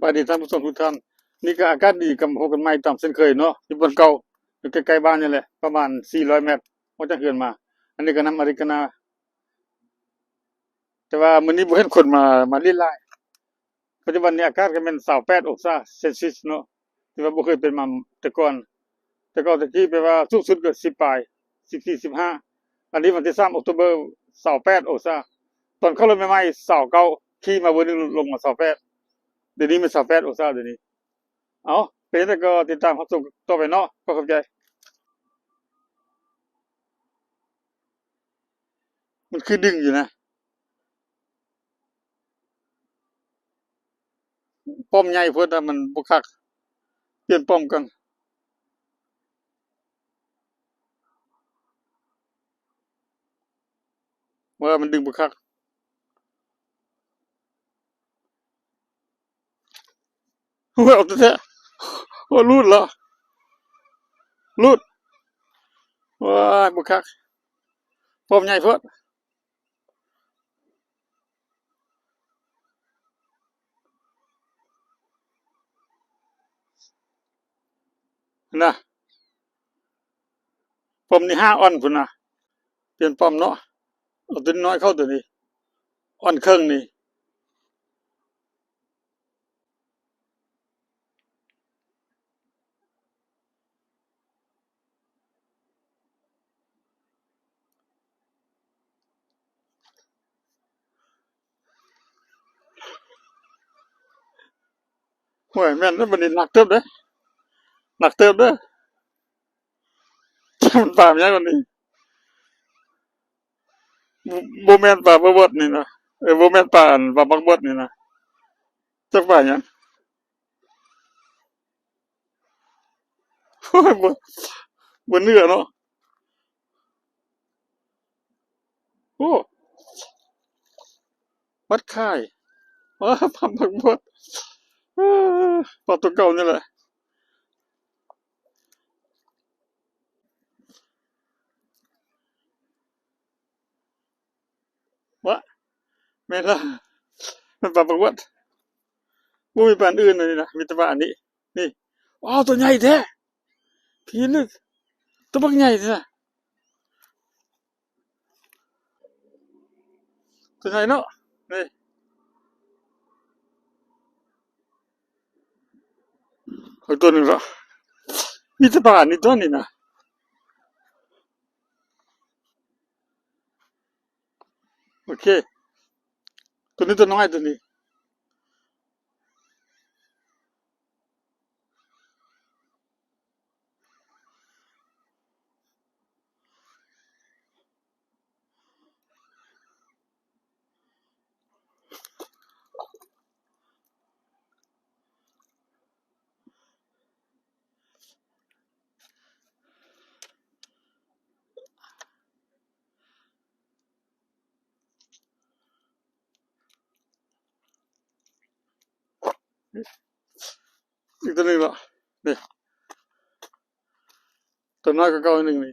บายดีท่านผู้ชมทุกท่าน นี่ก็อากาศดีกับพบกันใหม่ตามเช่นเคยเนาะอยู่บนเก่าอยู่ใกล้ๆบ้านนี่แหละ ประมาณ 400 เมตรว่าจะเฮือนมา อันนี้ก็น้ำอริกานา แต่ว่ามื้อนี้บ่เห็นคนมามาลีลายปัจจุบันนี้อากาศก็เป็น28องศาเซลเซียสเนาะที่ว่าบ่เคยเป็นมาแต่ก่อน แต่ก่อนตะกี้แปลว่าสูงสุดก็10ปลาย14 15 อันนี้วันที่3ออกตุเบอร์28องศาตอนเข้ารถใหม่ๆ29ขี่มาบอร์นึงลงมา28 เดี๋ยวนี้มัน28องศาเดี๋ยวนี้ เอาเป็นแต่ก็ติดตามความสุขต่อไปเนาะก็เข้าใจมันคือดึงอยู่นะ ป้อมใหญ่เพิ่นน่ะมันบ่คัก เปลี่ยนป้อมกันว่ามันดึงบ่คัก โอ้ยเอาแท้โอ้รูดเหรอรูดว้าบ่คักปมใหญ่เพิ่อนนะปมนี่ห้าออนพุ่นนะเปลี่ยนปอมเนาะเอาตัวน้อยเข้าตัวนี้อ่อนเครึ่งนี่ โอ้ยแม่นแล้วมันนี่หนักเติบเด้อหนักเติบเด้อมันปามยังกว่านี้บ่บ่แม่นป่าบ่บดนี่นะเออบ่แม่นป่าอันป่าบักบดนี่นะจักป่าหยังโอ้ยบ่บ่เนื้อเนาะโอ้วัดค่ายว้าป่าบักบด เออป่าตัวเก่านี่แหละวะแม่ละมันปลาประวัติบ่มีปลาอันอื่นเลยนะมีแต่ปลาอันนี้ นี่ว้าวตัวใหญ่แท้พี่นึกตัวบักใหญ่แท้ตัวใหญ่เนาะนี่ เอาตัวหนึงละมีแต่ปลาอันนี้ตัว อเคตัวนี้ตัวน้อยตัวนี้อีกตัวหนึงละนี่ตัวน้อยก็เก่าอันหนึ่งนี่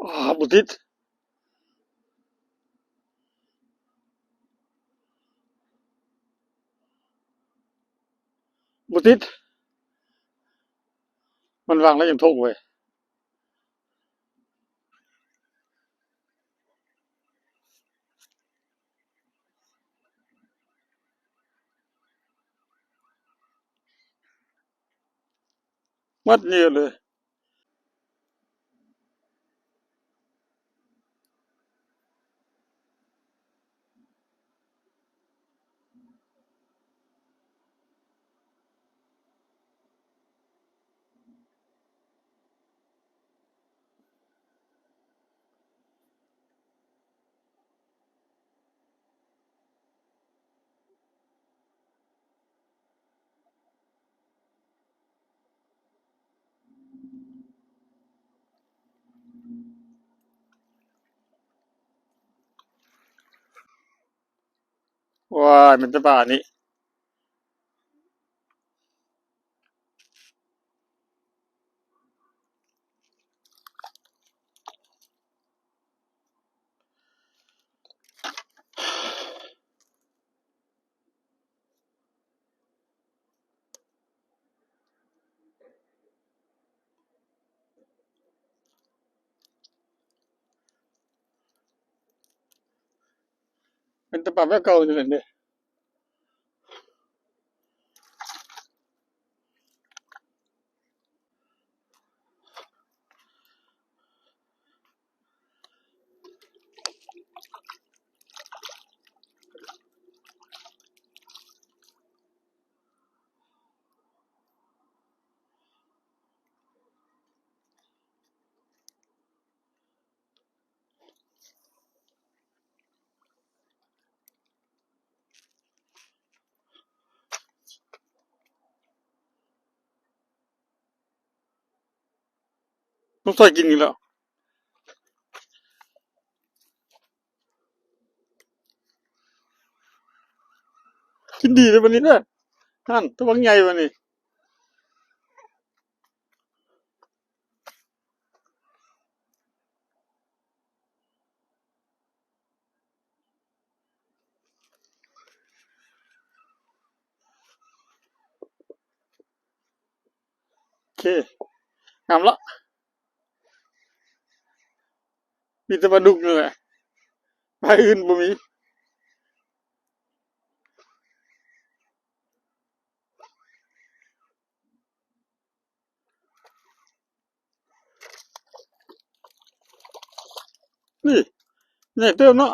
อ้าบุติด ติด มันวางแล้วยังทุกเว้ยมัดเนียเลย ว้ายมัน จะป่านี้มันจะป่าแบบเก่าอยู่นั่นเด้ ต้องใส่กินอีกแล้วกินดีเลยวันนี้เนี่ยท่านตัวใหญ่วันนี้โอเคงามละ มีแต่ปลาดุกนี่แหละปลาอื่นบ่มีนี่ใหญ่เติมเนาะ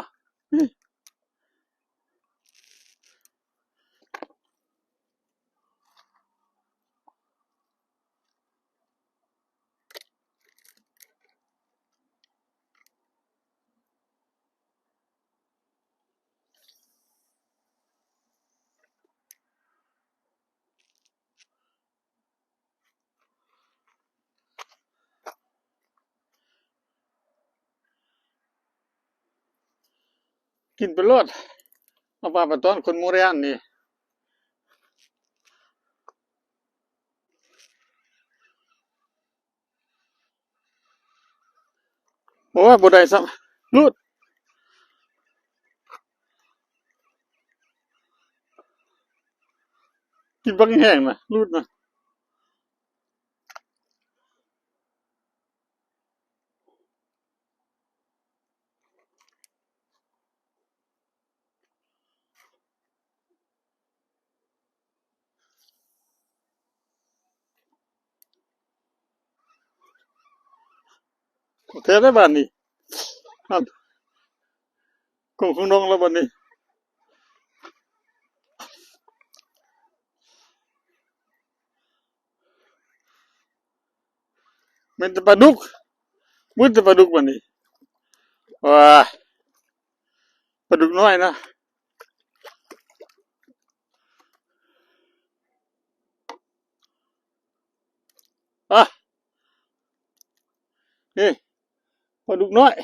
กินไปรอดเอาปลาไปตอนคนโมเรียนนี่โอ้ยบ่ได้ซ้ำรูดกินบักแห้งนะรูดนะ เคได้บ้านนี่นั่นกงของน้องแล้วบ้านนี้มันจะปลาดุกมุดจะปลาดุกบ้านนี้ว้าปลาดุกน้อยนะอะนี่ ปลาดุกน้อย